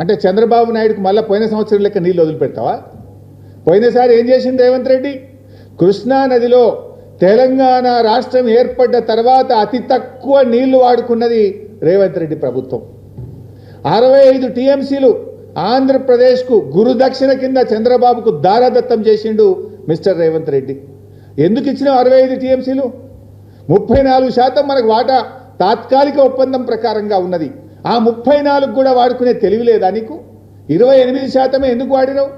అంటే చంద్రబాబు నాయుడుకు మళ్ళీ పోయిన సంవత్సరం లెక్క నీళ్ళు వదిలిపెడతావా? పోయినసారి ఏం చేసింది రేవంత్ రెడ్డి? కృష్ణా నదిలో తెలంగాణ రాష్ట్రం ఏర్పడ్డ తర్వాత అతి తక్కువ నీళ్ళు వాడుకున్నది రేవంత్ రెడ్డి ప్రభుత్వం. అరవై ఐదు టీఎంసీలు ఆంధ్రప్రదేశ్కు గురుదక్షిణ కింద చంద్రబాబుకు దారాదత్తం చేసిండు మిస్టర్ రేవంత్ రెడ్డి. ఎందుకు ఇచ్చిన అరవై ఐదు టీఎంసీలు? ముప్పై నాలుగు శాతం మనకు వాటా తాత్కాలిక ఒప్పందం ప్రకారంగా ఉన్నది. ఆ ముప్పై నాలుగు కూడా వాడుకునే తెలివి లేదా నీకు? ఇరవై ఎనిమిది శాతమే ఎందుకు వాడినావు?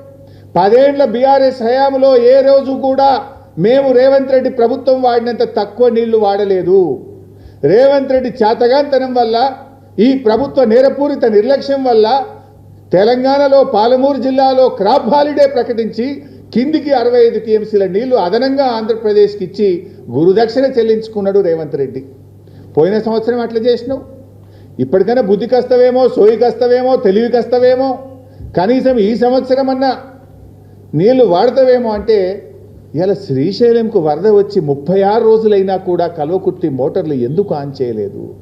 పదేండ్ల బీఆర్ఎస్ హయాంలో ఏ రోజు కూడా మేము రేవంత్ రెడ్డి ప్రభుత్వం వాడినంత తక్కువ నీళ్ళు వాడలేదు. రేవంత్ రెడ్డి చేతగాంతనం వల్ల ఈ ప్రభుత్వ నేరపూరిత నిర్లక్ష్యం వల్ల తెలంగాణలో పాలమూరు జిల్లాలో క్రాప్ హాలిడే ప్రకటించి కిందికి అరవై ఐదు టీఎంసీల నీళ్ళు అదనంగా ఆంధ్రప్రదేశ్కి ఇచ్చి గురుదక్షిణ చెల్లించుకున్నాడు రేవంత్ రెడ్డి. పోయిన సంవత్సరం అట్లా చేసినావు. ఇప్పటికైనా బుద్ధి కస్తవేమో సోయి కస్తవేమో తెలివి కస్తవేమో కనీసం ఈ సంవత్సరం అన్నా నీళ్ళు వాడతావేమో అంటే ఇలా శ్రీశైలంకు వరద వచ్చి ముప్పై ఆరు రోజులైనా కూడా కల్వకుర్తి మోటార్లు ఎందుకు ఆన్ చేయలేదు?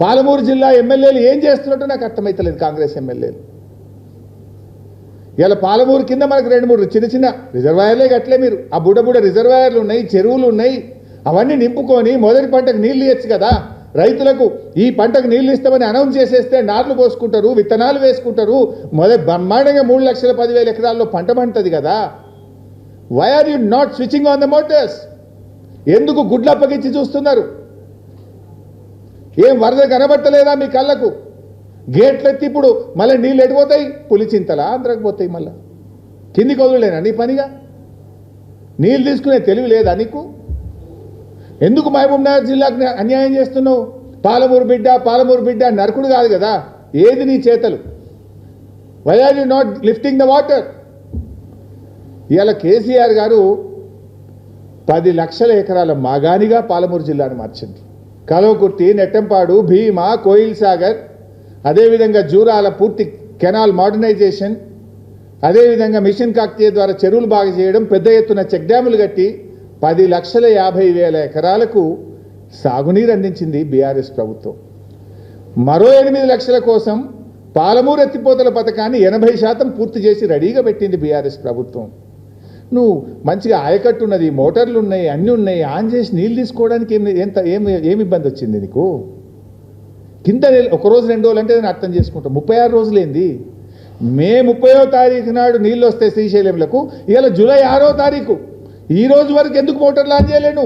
పాలమూరు జిల్లా ఎమ్మెల్యేలు ఏం చేస్తున్నట్టు నాకు అర్థమైతలేదు కాంగ్రెస్ ఎమ్మెల్యేలు. ఇలా పాలమూరు కింద మనకు రెండు మూడు చిన్న చిన్న రిజర్వాయర్లే కట్టలే మీరు. ఆ బుడబుడ రిజర్వాయర్లు ఉన్నాయి చెరువులు ఉన్నాయి. అవన్నీ నింపుకొని మొదటి పంటకు నీళ్ళు ఇవ్వచ్చు కదా. రైతులకు ఈ పంటకు నీళ్ళు ఇస్తామని అనౌన్స్ చేసేస్తే నార్లు పోసుకుంటారు విత్తనాలు వేసుకుంటారు. మొదటి బ్రహ్మాండంగా మూడు లక్షల పదివేల ఎకరాల్లో పంట పండుతుంది కదా. Why are you not switching on the motors ఎందుకు గుడ్లు అప్పగించి చూస్తున్నారు? ఏం వరద కనబట్టలేదా మీ కళ్ళకు? గేట్లు ఎత్తి ఇప్పుడు మళ్ళీ నీళ్ళు ఎడిపోతాయి పులిచింతలా ఆంధ్రకు పోతాయి మళ్ళీ. కిందికి వదిలేనా నీ పనిగా? నీళ్ళు తీసుకునే తెలివి లేదా నీకు? ఎందుకు మహబూబ్ నగర్ జిల్లాకు అన్యాయం చేస్తున్నావు? పాలమూరు బిడ్డ పాలమూరు బిడ్డ నరకుడు కాదు కదా? ఏది నీ చేతలు? Why are you not lifting the water ఇవాళ కేసీఆర్ గారు పది లక్షల ఎకరాల మాగానిగా పాలమూరు జిల్లాను మార్చింది. కలవకుర్తి నెట్టంపాడు భీమా కోయిల్ సాగర్ అదేవిధంగా జూరాల పూర్తి కెనాల్ మోడర్నైజేషన్ అదేవిధంగా మిషన్ కాకతీయ ద్వారా చెరువులు బాగా చేయడం పెద్ద ఎత్తున చెక్ డ్యాములు కట్టి పది లక్షల యాభై వేల ఎకరాలకు సాగునీరు అందించింది బీఆర్ఎస్ ప్రభుత్వం. మరో ఎనిమిది లక్షల కోసం పాలమూరు ఎత్తిపోతల పథకాన్ని ఎనభై శాతం పూర్తి చేసి రెడీగా పెట్టింది బీఆర్ఎస్ ప్రభుత్వం. నువ్వు మంచిగా ఆయకట్టు ఉన్నది మోటార్లు ఉన్నాయి అన్నీ ఉన్నాయి ఆన్ చేసి నీళ్ళు తీసుకోవడానికి ఏమి ఎంత ఏమి ఏమి ఇబ్బంది వచ్చింది నీకు? కింద నెల ఒక రోజు రెండు రోజులు అంటే నేను అర్థం చేసుకుంటాం. ముప్పై ఆరు రోజులేంది మే ముప్పయో తారీఖు నాడు నీళ్ళు వస్తాయి శ్రీశైలంలకు. ఇవాళ జూలై ఆరో తారీఖు. ఈ రోజు వరకు ఎందుకు మోటార్ ఆన్ చేయలేను?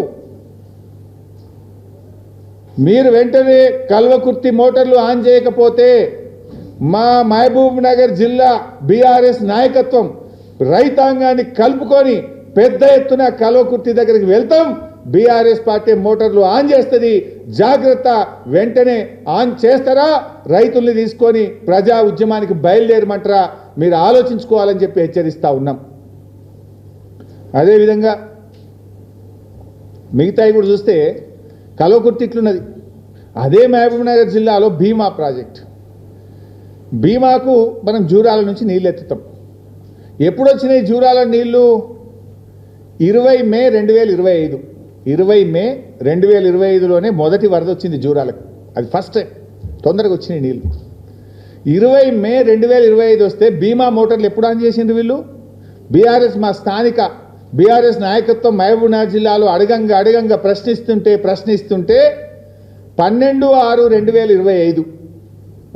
మీరు వెంటనే కల్వకుర్తి మోటార్లు ఆన్ చేయకపోతే మా మహబూబ్ నగర్ జిల్లా బీఆర్ఎస్ నాయకత్వం రైతాంగాన్ని కలుపుకొని పెద్ద ఎత్తున కల్వకుర్తి దగ్గరికి వెళ్తాం. బీఆర్ఎస్ పార్టీ మోటార్లు ఆన్ చేస్తుంది. జాగ్రత్త వెంటనే ఆన్ చేస్తారా? రైతుల్ని తీసుకొని ప్రజా ఉద్యమానికి బయలుదేరమంటారా? మీరు ఆలోచించుకోవాలని చెప్పి హెచ్చరిస్తూ ఉన్నాం. అదేవిధంగా మిగతాయి కూడా చూస్తే కలవకుర్తి ఇట్లున్నది అదే మహబూబ్నగర్ జిల్లాలో భీమా ప్రాజెక్ట్. భీమాకు మనం జూరాల నుంచి నీళ్ళు ఎత్తుతాం ఎప్పుడు వచ్చినాయి జూరాల నీళ్ళు ఇరవై మే రెండు వేల ఇరవై ఐదు. ఇరవై మే రెండు వేల ఇరవై ఐదులోనే మొదటి వరద వచ్చింది జూరాలకు. అది ఫస్ట్ టైం. తొందరగా వచ్చినాయి నీళ్ళు. ఇరవై మే రెండు వేల ఇరవై ఐదు వస్తే బీమా మోటార్లు ఎప్పుడు ఆన్ చేసిండ్రు వీళ్ళు? బీఆర్ఎస్ మా స్థానిక బీఆర్ఎస్ నాయకత్వం మహబూబ్నగర్ జిల్లాలో అడగంగా అడగంగా ప్రశ్నిస్తుంటే ప్రశ్నిస్తుంటే పన్నెండు ఆరు రెండు వేల ఇరవై ఐదు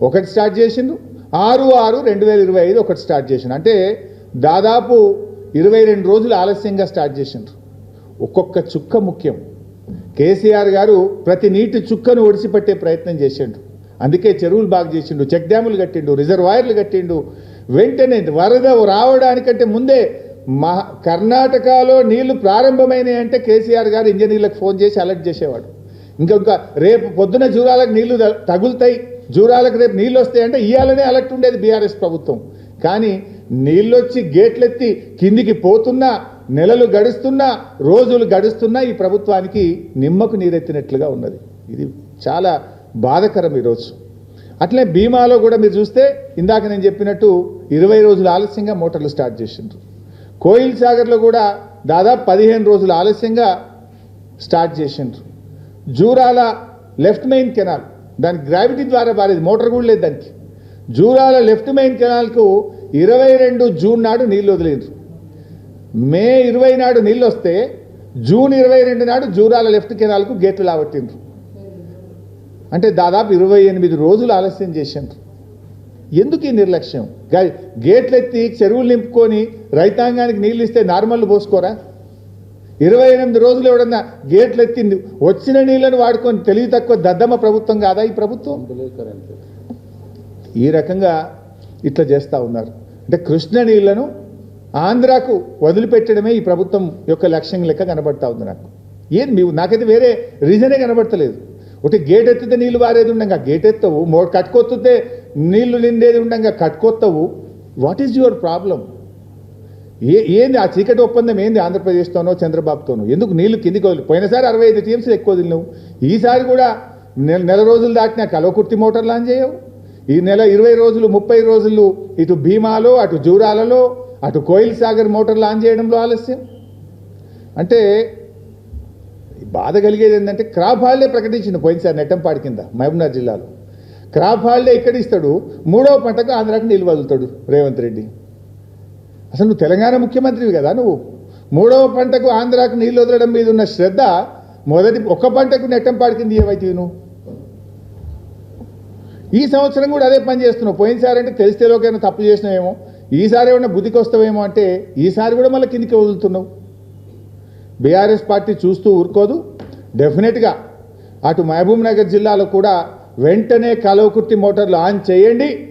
ఒకటి స్టార్ట్ చేసిండు. ఆరు ఆరు రెండు వేల ఇరవై ఐదు ఒకటి స్టార్ట్ చేసిండు. అంటే దాదాపు ఇరవై రెండు రోజులు ఆలస్యంగా స్టార్ట్ చేసిండ్రు. ఒక్కొక్క చుక్క ముఖ్యం. కేసీఆర్ గారు ప్రతి నీటి చుక్కను ఒడిసిపెట్టే ప్రయత్నం చేసిండు. అందుకే చెరువులు బాగా చేసిండు చెక్ డ్యాములు కట్టిండు రిజర్వాయర్లు కట్టిండు. వెంటనే వరద రావడానికంటే ముందే మా కర్ణాటకలో నీళ్ళు ప్రారంభమైనాయి అంటే కేసీఆర్ గారు ఇంజనీర్లకు ఫోన్ చేసి అలర్ట్ చేసేవాడు. ఇంకొక రేపు పొద్దున జూరాలకు నీళ్ళు తగులుతాయి. జూరాలకు రేపు నీళ్ళు వస్తాయి అంటే ఇయ్యాలనే అలర్ట్ ఉండేది బీఆర్ఎస్ ప్రభుత్వం. కానీ నీళ్ళొచ్చి గేట్లెత్తి కిందికి పోతున్నా నెలలు గడుస్తున్నా రోజులు గడుస్తున్నా ఈ ప్రభుత్వానికి నిమ్మకు నీరెత్తినట్లుగా ఉన్నది. ఇది చాలా బాధకరం ఈరోజు. అట్లే బీమాలో కూడా మీరు చూస్తే ఇందాక నేను చెప్పినట్టు ఇరవై రోజులు ఆలస్యంగా మోటార్లు స్టార్ట్ చేసిండ్రు. కోయిల్ సాగర్లో కూడా దాదాపు పదిహేను రోజులు ఆలస్యంగా స్టార్ట్ చేసిండ్రు. జూరాల లెఫ్ట్ మెయిన్ కెనాల్ దానికి గ్రావిటీ ద్వారా పారేది మోటార్ కూడా లేదు దానికి. జూరాల లెఫ్ట్ మెయిన్ కెనాల్కు ఇరవై రెండు జూన్ నాడు నీళ్ళు వదిలేరు మే ఇరవై నాడు నీళ్ళు వస్తే జూన్ ఇరవై రెండు నాడు జూరాల లెఫ్ట్ కెనాల్కు గేట్లు లావట్టిండ్రు అంటే దాదాపు ఇరవై ఎనిమిది రోజులు ఆలస్యం చేసిండ్రు. ఎందుకు ఈ నిర్లక్ష్యం? గేట్లు ఎత్తి చెరువులు నింపుకొని రైతాంగానికి నీళ్ళు ఇస్తే నార్మల్ పోసుకోరా? ఇరవై ఎనిమిది రోజులు ఎవడన్నా గేట్లు ఎత్తింది వచ్చిన నీళ్ళను వాడుకొని తెలివి తక్కువ దద్దమ్మ ప్రభుత్వం కాదా ఈ ప్రభుత్వం? ఈ రకంగా ఇట్లా చేస్తూ ఉన్నారు. అంటే కృష్ణ నీళ్ళను ఆంధ్రాకు వదిలిపెట్టడమే ఈ ప్రభుత్వం యొక్క లక్ష్యం లెక్క కనబడతా ఉంది నాకు. ఏం మీరు నాకైతే వేరే రీజనే కనబడతలేదు. ఒకటి గేట్ ఎత్తితే నీళ్ళు వారేది ఉండగా గేట్ ఎత్తవు మో కట్టుకొత్తితే నీళ్ళు నిండేది ఉండగా కట్టుకొత్తవు వాట్ ఈజ్ యువర్ ప్రాబ్లం ఏ ఏంది ఆ చీకటి ఒప్పందం ఏంది ఆంధ్రప్రదేశ్తోనో చంద్రబాబుతోనో? ఎందుకు నీళ్ళు కిందికి వదిలి? పోయినసారి అరవై ఐదు టీఎంసీలు ఎక్కువ వదిలినావు. ఈసారి కూడా నెల నెల రోజులు దాటినా కలవకుర్తి మోటార్ లాంచ్ చేయవు. ఈ నెల ఇరవై రోజులు ముప్పై రోజులు ఇటు భీమాలో అటు జూరాలలో అటు కోయిల్ సాగర్ మోటార్ లాంచ్ చేయడంలో ఆలస్యం. అంటే బాధ కలిగేది ఏంటంటే క్రాప్ హాలిడే ప్రకటించింది పోయినసారి నెట్టంపాడి కింద మహబూబ్నగర్ జిల్లాలో. క్రాప్ హాలిడే ఇక్కడ ఇస్తాడు మూడవ పంటకు ఆంధ్రాకి నీళ్ళు వదులుతాడు రేవంత్ రెడ్డి. అసలు నువ్వు తెలంగాణ ముఖ్యమంత్రివి కదా నువ్వు. మూడవ పంటకు ఆంధ్రాకు నీళ్ళు వదలడం మీద ఉన్న శ్రద్ధ మొదటి ఒక్క పంటకు నెట్టంపాడి కింద ఏవైతే నువ్వు? ఈ సంవత్సరం కూడా అదే పని చేస్తున్నావు. పోయినసారి అంటే తెలిస్తే లోకైనా తప్పు చేసినావేమో? ఈసారి ఏమైనా బుద్ధికి వస్తావేమో అంటే ఈసారి కూడా మళ్ళీ కిందికి వదులుతున్నావు. బీఆర్ఎస్ పార్టీ చూస్తూ ఊరుకోదు. డెఫినెట్గా అటు మహబూబ్ నగర్ జిల్లాలో కూడా వెంటనే కలవకుర్తి మోటార్లు ఆన్ చేయండి.